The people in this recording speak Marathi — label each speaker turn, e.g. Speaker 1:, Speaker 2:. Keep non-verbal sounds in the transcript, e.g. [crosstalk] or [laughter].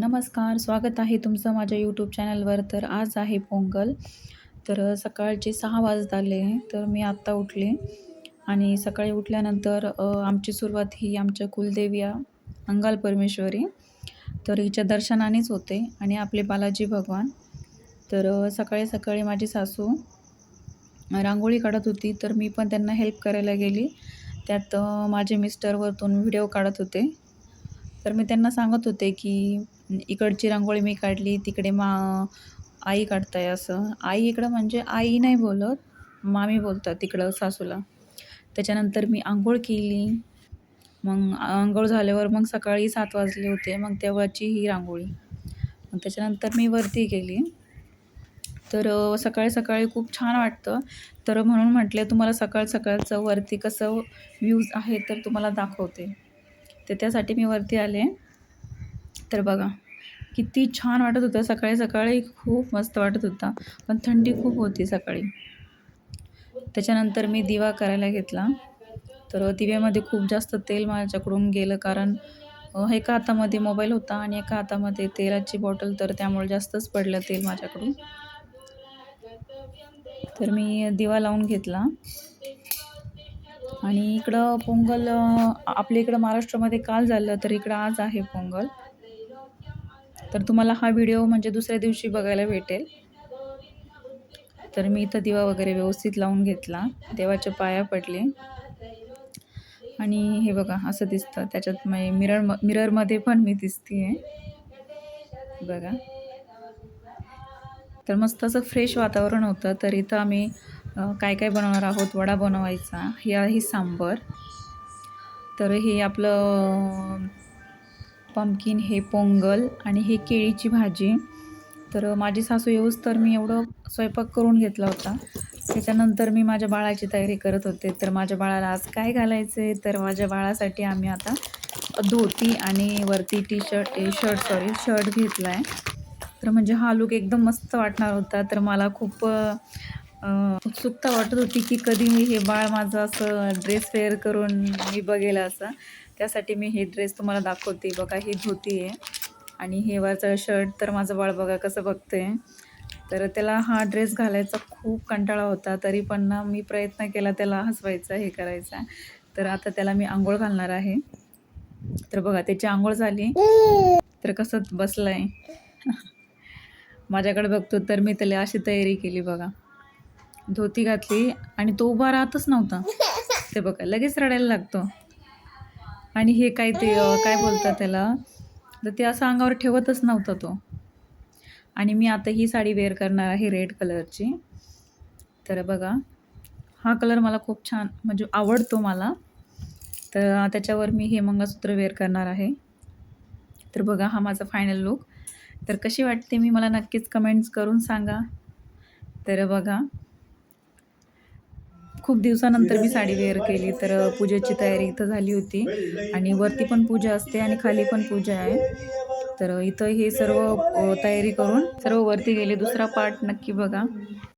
Speaker 1: नमस्कार स्वागत आहे तुमचं माझ्या यूट्यूब चॅनलवर तर आज आहे पोंगल. तर सकाळचे सहा वाजत आले तर मी आत्ता उठले. आणि सकाळी उठल्यानंतर आमची सुरुवात ही आमच्या कुलदेवीया अंगाल परमेश्वरी. तर हिच्या दर्शनानेच होते आणि आपले बालाजी भगवान. तर सकाळी सकाळी माझी सासू रांगोळी काढत होती तर मी पण त्यांना हेल्प करायला गेली. त्यात माझे मिस्टर वरतून व्हिडिओ काढत होते. तर मी त्यांना सांगत होते की इकडची रांगोळी मी काढली तिकडे मा आई काढताय असं. आई इकडं म्हणजे आई नाही बोलत मामी बोलतात तिकडं सासूला. त्याच्यानंतर मी आंघोळ केली. मग आंघोळ झाल्यावर मग सकाळी सात वाजले होते मग तेव्हाची ही रांगोळी. मग त्याच्यानंतर मी वरती गेली. तर सकाळी सकाळी खूप छान वाटतं. तर म्हणून म्हटले तुम्हाला सकाळ सकाळचं वरती कसं व्ह्यूज आहे तर तुम्हाला दाखवते. तर त्यासाठी मी वरती आले. तर बघा किती छान वाटत होतं. सकाळी सकाळी खूप मस्त वाटत होता पण थंडी खूप होती सकाळी. त्याच्यानंतर मी दिवा करायला घेतला. तर दिव्यामध्ये खूप जास्त तेल माझ्याकडून गेलं कारण एका हातामध्ये मोबाईल होता आणि एका हातामध्ये तेलाची बॉटल तर त्यामुळे जास्तच पडलं तेल माझ्याकडून. तर मी दिवा लावून घेतला. आणि इकडं पोंगल आपल्या इकडं महाराष्ट्रामध्ये काल झालं तर इकडं आज आहे पोंगल. तर तुम्हाला हा व्हिडिओ म्हणजे दुसऱ्या दिवशी बघायला भेटेल. तर मी इथं दिवा वगैरे व्यवस्थित लावून घेतला. देवाच्या पाया पडले. आणि हे बघा असं दिसतं. त्याच्यात मिरर मिररमध्ये पण मी दिसते बघा. तर मस्त असं फ्रेश वातावरण होतं. तर इथं आम्ही काय काय बनवणार आहोत? वडा बनवायचा हे आहे सांबर. तर हे आपलं पम्पकिन हे पोंगल आणि हे केळीची भाजी. तर माझी सासू येऊस तर मी एवढं स्वयंपाक करून घेतला होता. त्याच्यानंतर मी माझ्या बाळाची तयारी करत होते. तर माझ्या बाळाला आज काय घालायचं आहे तर माझ्या बाळासाठी आम्ही आता धोती आणि वरती टी शर्ट ए शर्ट सॉरी शर्ट घेतला आहे तर म्हणजे हा लूक एकदम मस्त वाटणार होता. तर मला खूप उत्सुकता वाटत होती की कधी मी हे बाळ माझं असं ड्रेस वेअर करून मी बघेल असं. त्यासाठी मी हे ड्रेस तुम्हाला दाखवते. बघा ही धोती आहे. आणि हे वरचं शर्ट तर माझं बाळ बघा कसं बघते तर त्याला हा ड्रेस घालायचा खूप कंटाळा होता. तरी पण ना मी प्रयत्न केला त्याला हसवायचा हे करायचा. तर आता त्याला मी आंघोळ घालणार आहे. तर बघा त्याची आंघोळ झाली. तर कसं बसलं आहे [laughs] माझ्याकडे बघतो तर मी त्याला अशी तयारी केली बघा. धोती घातली आणि तो उभा राहतच नव्हता. [laughs] ते बघा लगेच रडायला लागतो. आणि हे काय ते काय बोलतात त्याला? तर ते असं अंगावर ठेवतच नव्हता तो. आणि मी आता ही साडी वेअर करणार आहे रेड कलरची. तर बघा हा कलर मला खूप छान म्हणजे आवडतो मला. तर त्याच्यावर मी हे मंगळसूत्र वेअर करणार आहे. तर बघा हा माझा फायनल लुक तर कशी वाटते मी मला नक्कीच कमेंट्स करून सांगा. तर बघा खूप दिवसानंतर मी साडी वेअर केली तर पूजेची तयारी इथं झाली होती. आणि वरती पण पूजा असते आणि खाली पण पूजा आहे. तर इथं हे सर्व तयारी करून सर्व वरती गेले. दुसरा पार्ट नक्की बघा.